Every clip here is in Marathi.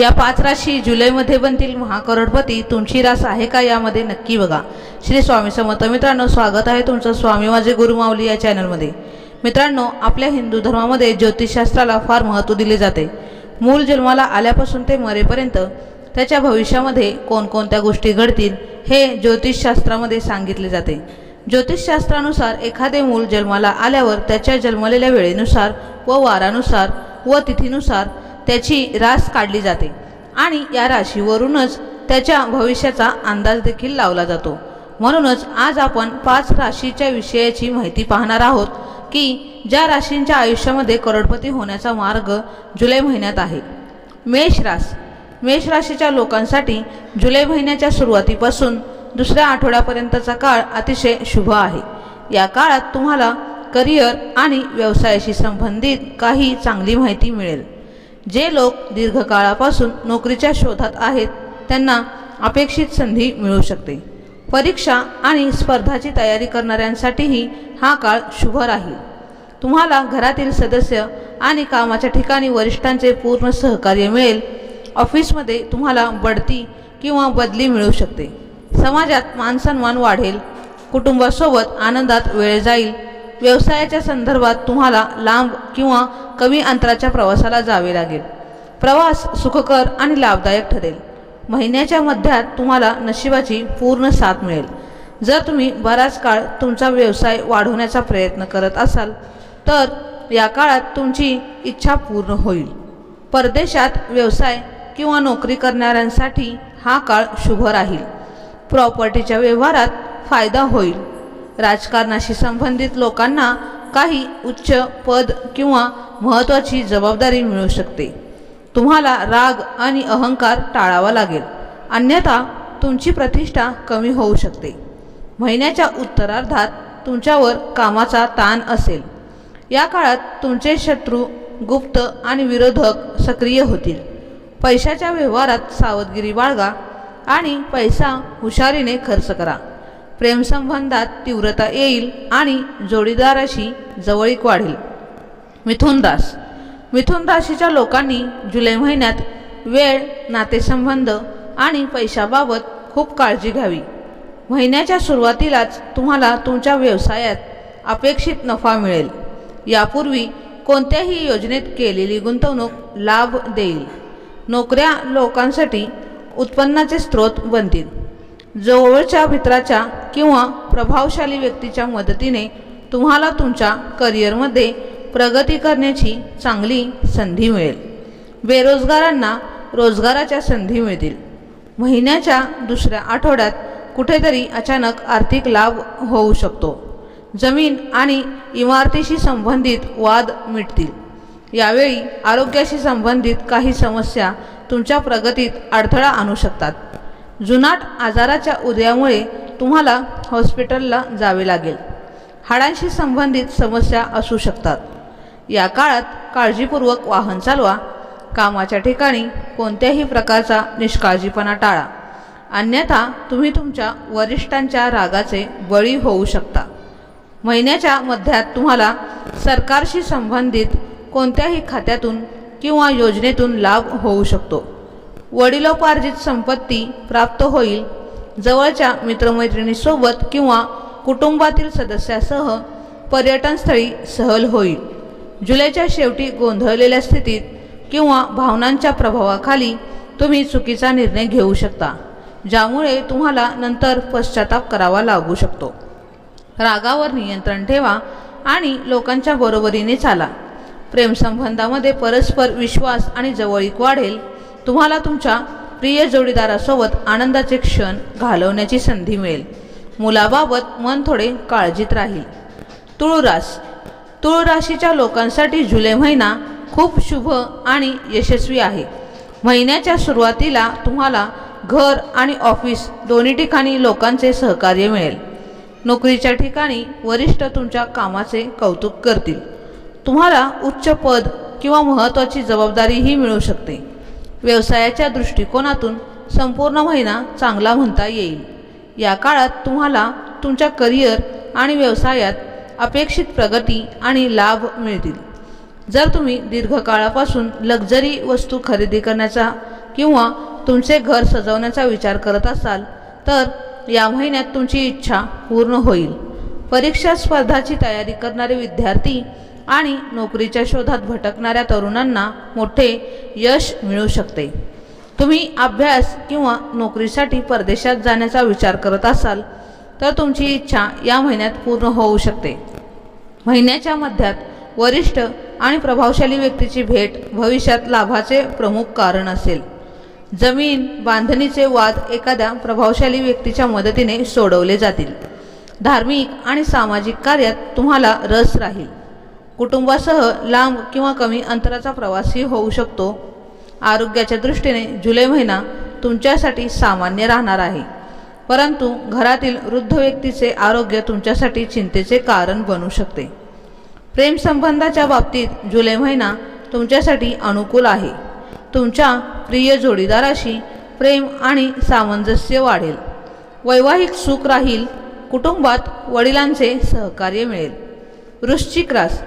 या पाच राशी जुलैमध्ये बनतील महाकरोडपती. तुमची रास आहे का यामध्ये नक्की बघा. श्री स्वामी समर्थ मित्रांनो स्वागत आहे तुमचं स्वामी माझे गुरुमावली या चॅनलमध्ये. मित्रांनो आपल्या हिंदू धर्मामध्ये ज्योतिषशास्त्राला फार महत्त्व दिले जाते. मूल जन्माला आल्यापासून ते मरेपर्यंत त्याच्या भविष्यामध्ये कोणकोणत्या गोष्टी घडतील हे ज्योतिषशास्त्रामध्ये सांगितले जाते. ज्योतिषशास्त्रानुसार एखादे मूल जन्माला आल्यावर त्याच्या जन्मलेल्या वेळेनुसार व वारानुसार व तिथीनुसार त्याची रास काढली जाते आणि या राशीवरूनच त्याच्या भविष्याचा अंदाज देखील लावला जातो. म्हणूनच आज आपण पाच राशीच्या विषयाची माहिती पाहणार आहोत की ज्या राशींच्या आयुष्यामध्ये करोडपती होण्याचा मार्ग जुलै महिन्यात आहे. मेष रास. मेष राशीच्या लोकांसाठी जुलै महिन्याच्या सुरुवातीपासून दुसऱ्या आठवड्यापर्यंतचा काळ अतिशय शुभ आहे. या काळात तुम्हाला करिअर आणि व्यवसायाशी संबंधित काही चांगली माहिती मिळेल. जे लोक दीर्घकाळापासून नोकरीच्या शोधात आहेत त्यांना अपेक्षित संधी मिळू शकते. परीक्षा आणि स्पर्धाची तयारी करणाऱ्यांसाठीही हा काळ शुभ राहील. तुम्हाला घरातील सदस्य आणि कामाच्या ठिकाणी वरिष्ठांचे पूर्ण सहकार्य मिळेल. ऑफिसमध्ये तुम्हाला बढती किंवा बदली मिळू शकते. समाजात मानसन्मान वाढेल. कुटुंबासोबत आनंदात वेळ जाईल. व्यवसायाच्या संदर्भात तुम्हाला लांब किंवा कमी अंतराच्या प्रवासाला जावे लागेल. प्रवास सुखकर आणि लाभदायक ठरेल. महिन्याच्या मध्यात तुम्हाला नशिबाची पूर्ण साथ मिळेल. जर तुम्ही बराच काळ तुमचा व्यवसाय वाढवण्याचा प्रयत्न करत असाल तर या काळात तुमची इच्छा पूर्ण होईल. परदेशात व्यवसाय किंवा नोकरी करणाऱ्यांसाठी हा काळ शुभ राहील. प्रॉपर्टीच्या व्यवहारात फायदा होईल. राजकारणाशी संबंधित लोकांना काही उच्च पद किंवा महत्त्वाची जबाबदारी मिळू शकते. तुम्हाला राग आणि अहंकार टाळावा लागेल. अन्यथा तुमची प्रतिष्ठा कमी होऊ शकते. महिन्याच्या उत्तरार्धात तुमच्यावर कामाचा ताण असेल. या काळात तुमचे शत्रू गुप्त आणि विरोधक सक्रिय होतील. पैशाच्या व्यवहारात सावधगिरी बाळगा आणि पैसा हुशारीने खर्च करा. प्रेमसंबंधात तीव्रता येईल आणि जोडीदाराशी जवळीक वाढेल. मिथुन रास मिथुन राशीच्या लोकांनी जुलै महिन्यात वेळ नातेसंबंध आणि पैशाबाबत खूप काळजी घ्यावी. महिन्याच्या सुरुवातीलाच तुम्हाला तुमच्या व्यवसायात अपेक्षित नफा मिळेल. यापूर्वी कोणत्याही योजनेत केलेली गुंतवणूक लाभ देईल. नोकऱ्या लोकांसाठी उत्पन्नाचे स्रोत बनतील. जवळच्या मित्राच्या किंवा प्रभावशाली व्यक्तीच्या मदतीने तुम्हाला तुमच्या करिअरमध्ये प्रगती करण्याची चांगली संधी मिळेल. बेरोजगारांना रोजगाराच्या संधी मिळतील. महिन्याच्या दुसऱ्या आठवड्यात कुठेतरी अचानक आर्थिक लाभ होऊ शकतो. जमीन आणि इमारतीशी संबंधित वाद मिटतील. यावेळी आरोग्याशी संबंधित काही समस्या तुमच्या प्रगतीत अडथळा आणू शकतात. जुनाट आजाराच्या उदयामुळे तुम्हाला हॉस्पिटलला जावे लागेल. हाडांशी संबंधित समस्या असू शकतात. या काळात काळजीपूर्वक वाहन चालवा. कामाच्या ठिकाणी कोणत्याही प्रकारचा निष्काळजीपणा टाळा. अन्यथा तुम्ही तुमच्या वरिष्ठांच्या रागाचे बळी होऊ शकता. महिन्याच्या मध्यात तुम्हाला सरकारशी संबंधित कोणत्याही खात्यातून किंवा योजनेतून लाभ होऊ शकतो. वडिलोपार्जित संपत्ती प्राप्त होईल. जवळच्या मित्रमैत्रिणीसोबत किंवा कुटुंबातील सदस्यासह पर्यटनस्थळी सहल होईल. जुलैच्या शेवटी गोंधळलेल्या स्थितीत किंवा भावनांच्या प्रभावाखाली तुम्ही चुकीचा निर्णय घेऊ शकता ज्यामुळे तुम्हाला नंतर पश्चाताप करावा लागू शकतो. रागावर नियंत्रण ठेवा आणि लोकांच्या बरोबरीने चाला. प्रेमसंबंधामध्ये परस्पर विश्वास आणि जवळीक वाढेल. तुम्हाला तुमच्या प्रिय जोडीदारासोबत आनंदाचे क्षण घालवण्याची संधी मिळेल. मुलाबाबत मन थोडे काळजीत राहील. तुळुरास. तुळ राशीच्या लोकांसाठी जुलै महिना खूप शुभ आणि यशस्वी आहे. महिन्याच्या सुरुवातीला तुम्हाला घर आणि ऑफिस दोन्ही ठिकाणी लोकांचे सहकार्य मिळेल. नोकरीच्या ठिकाणी वरिष्ठ तुमच्या कामाचे कौतुक करतील. तुम्हाला उच्च पद किंवा महत्त्वाची जबाबदारीही मिळू शकते. व्यवसायाच्या दृष्टिकोनातून संपूर्ण महिना चांगला म्हणता येईल. या काळात तुम्हाला तुमच्या करिअर आणि व्यवसायात अपेक्षित प्रगती आणि लाभ मिळतील. जर तुम्ही दीर्घकाळापासून लक्झरी वस्तू खरेदी करण्याचा किंवा तुमचे घर सजवण्याचा विचार करत असाल तर या महिन्यात तुमची इच्छा पूर्ण होईल. परीक्षा स्पर्धाची तयारी करणारे विद्यार्थी आणि नोकरीच्या शोधात भटकणाऱ्या तरुणांना मोठे यश मिळू शकते. तुम्ही अभ्यास किंवा नोकरीसाठी परदेशात जाण्याचा विचार करत असाल तर तुमची इच्छा या महिन्यात पूर्ण होऊ शकते. महिन्याच्या मध्यात वरिष्ठ आणि प्रभावशाली व्यक्तीची भेट भविष्यात लाभाचे प्रमुख कारण असेल. जमीन बांधणीचे वाद एखाद्या प्रभावशाली व्यक्तीच्या मदतीने सोडवले जातील. धार्मिक आणि सामाजिक कार्यात तुम्हाला रस राहील. कुटुंबासह लांब किंवा कमी अंतराचा प्रवासही होऊ शकतो. आरोग्याच्या दृष्टीने जुलै महिना तुमच्यासाठी सामान्य राहणार आहे. परंतु घरातील वृद्ध व्यक्तीचे आरोग्य तुमच्यासाठी चिंतेचे कारण बनू शकते. प्रेमसंबंधाच्या बाबतीत जुलै महिना तुमच्यासाठी अनुकूल आहे. तुमच्या प्रिय जोडीदाराशी प्रेम आणि सामंजस्य वाढेल. वैवाहिक सुख राहील. कुटुंबात वडिलांचे सहकार्य मिळेल. वृश्चिक रास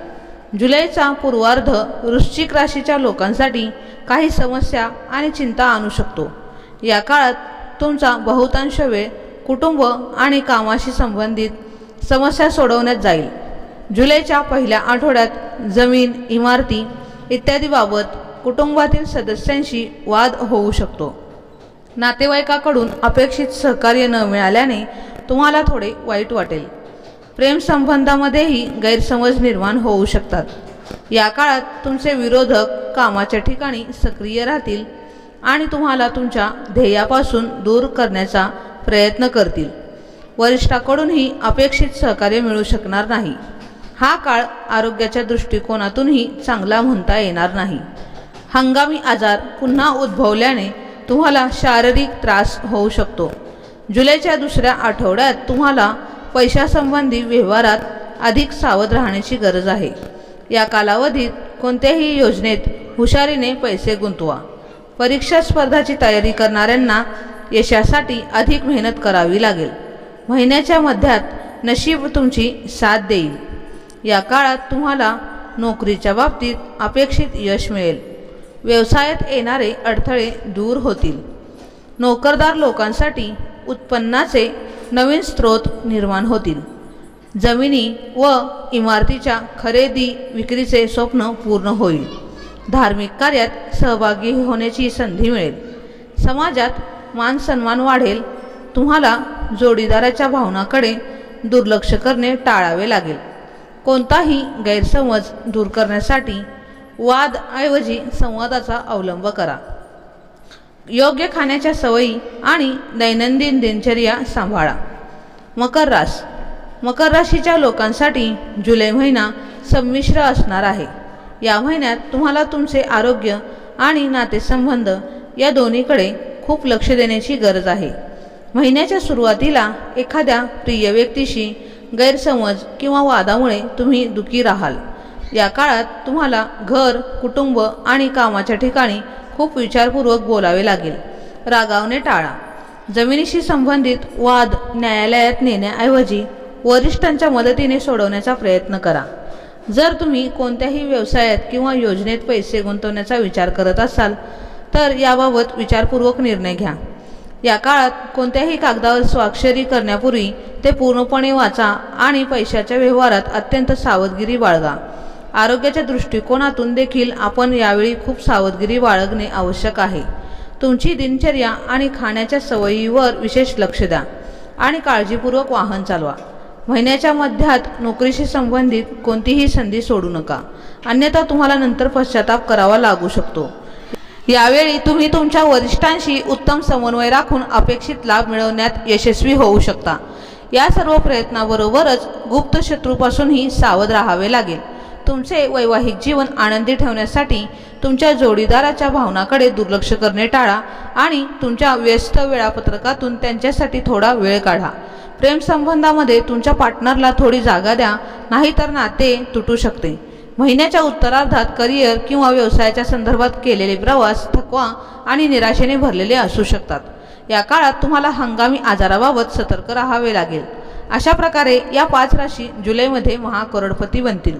जुलैचा पूर्वार्ध वृश्चिक राशीच्या लोकांसाठी काही समस्या आणि चिंता आणू शकतो. या काळात तुमचा बहुतांश वेळ कुटुंब आणि कामाशी संबंधित समस्या सोडवण्यात जाईल. जुलैच्या पहिल्या आठवड्यात जमीन इमारती इत्यादीबाबत कुटुंबातील सदस्यांशी वाद होऊ शकतो. नातेवाईकाकडून अपेक्षित सहकार्य न मिळाल्याने तुम्हाला थोडे वाईट वाटेल. प्रेमसंबंधामध्येही गैरसमज निर्माण होऊ शकतात. या काळात तुमचे विरोधक कामाच्या ठिकाणी सक्रिय राहतील आणि तुम्हाला तुमच्या ध्येयापासून दूर करण्याचा प्रयत्न करतील. वरिष्ठाकडूनही अपेक्षित सहकार्य मिळू शकणार नाही. हा काळ आरोग्याच्या दृष्टिकोनातूनही चांगला म्हणता येणार नाही. हंगामी आजार पुन्हा उद्भवल्याने तुम्हाला शारीरिक त्रास होऊ शकतो. जुलैच्या दुसऱ्या आठवड्यात तुम्हाला पैशासंबंधी व्यवहारात अधिक सावध राहण्याची गरज आहे. या कालावधीत कोणत्याही योजनेत हुशारीने पैसे गुंतवा. परीक्षा स्पर्धाची तयारी करणाऱ्यांना यशासाठी अधिक मेहनत करावी लागेल. महिन्याच्या मध्यात नशीब तुमची साथ देईल. या काळात तुम्हाला नोकरीच्या बाबतीत अपेक्षित यश मिळेल. व्यवसायात येणारे अडथळे दूर होतील. नोकरदार लोकांसाठी उत्पन्नाचे नवीन स्रोत निर्माण होतील. जमिनी व इमारतीच्या खरेदी विक्रीचे स्वप्न पूर्ण होईल. धार्मिक कार्यात सहभागी होण्याची संधी मिळेल. समाजात मानसन्मान वाढेल. तुम्हाला जोडीदाराच्या भावनाकडे दुर्लक्ष करणे टाळावे लागेल. कोणताही गैरसमज दूर करण्यासाठी वादऐवजी संवादाचा अवलंब करा. योग्य खाण्याच्या सवयी आणि दैनंदिन दिनचर्या सांभाळा. मकर रास. मकर राशीच्या लोकांसाठी जुलै महिना संमिश्र असणार आहे. या महिन्यात तुम्हाला तुमचे आरोग्य आणि नातेसंबंध या दोन्हीकडे खूप लक्ष देण्याची गरज आहे. महिन्याच्या सुरुवातीला एखाद्या प्रिय व्यक्तीशी गैरसमज किंवा वादामुळे तुम्ही दुखी राहाल. या काळात तुम्हाला घर कुटुंब आणि कामाच्या ठिकाणी खूप विचारपूर्वक बोलावे लागेल. रागावणे टाळा. जमिनीशी संबंधित वाद न्यायालयात नेण्याऐवजी वरिष्ठांच्या मदतीने सोडवण्याचा प्रयत्न करा. जर तुम्ही कोणत्याही व्यवसायात किंवा योजनेत पैसे गुंतवण्याचा विचार करत असाल तर याबाबत विचारपूर्वक निर्णय घ्या. या काळात कोणत्याही कागदावर स्वाक्षरी करण्यापूर्वी ते पूर्णपणे वाचा आणि पैशाच्या व्यवहारात अत्यंत सावधगिरी बाळगा. आरोग्याच्या दृष्टिकोनातून देखील आपण यावेळी खूप सावधगिरी बाळगणे आवश्यक आहे. तुमची दिनचर्या आणि खाण्याच्या सवयीवर विशेष लक्ष द्या आणि काळजीपूर्वक वाहन चालवा. महिन्याच्या मध्यात नोकरीशी संबंधित कोणतीही संधी सोडू नका. अन्यथा तुम्हाला नंतर पश्चाताप करावा लागू शकतो. यावेळी तुम्ही तुमच्या वरिष्ठांशी उत्तम समन्वय राखून अपेक्षित लाभ मिळवण्यात यशस्वी होऊ शकता. या सर्व प्रयत्नाबरोबरच गुप्त शत्रूपासूनही सावध राहावे लागेल. तुमचे वैवाहिक जीवन आनंदी ठेवण्यासाठी तुमच्या जोडीदाराच्या भावनाकडे दुर्लक्ष करणे टाळा आणि तुमच्या व्यस्त वेळापत्रकातून त्यांच्यासाठी थोडा वेळ काढा. प्रेमसंबंधामध्ये तुमच्या पार्टनरला थोडी जागा द्या नाहीतर नाते तुटू शकते. महिन्याच्या उत्तरार्धात करिअर किंवा व्यवसायाच्या संदर्भात केलेले प्रवास थकवा आणि निराशेने भरलेले असू शकतात. या काळात तुम्हाला हंगामी आजाराबाबत सतर्क राहावे लागेल. अशा प्रकारे या पाच राशी जुलैमध्ये महाकरोडपती बनतील.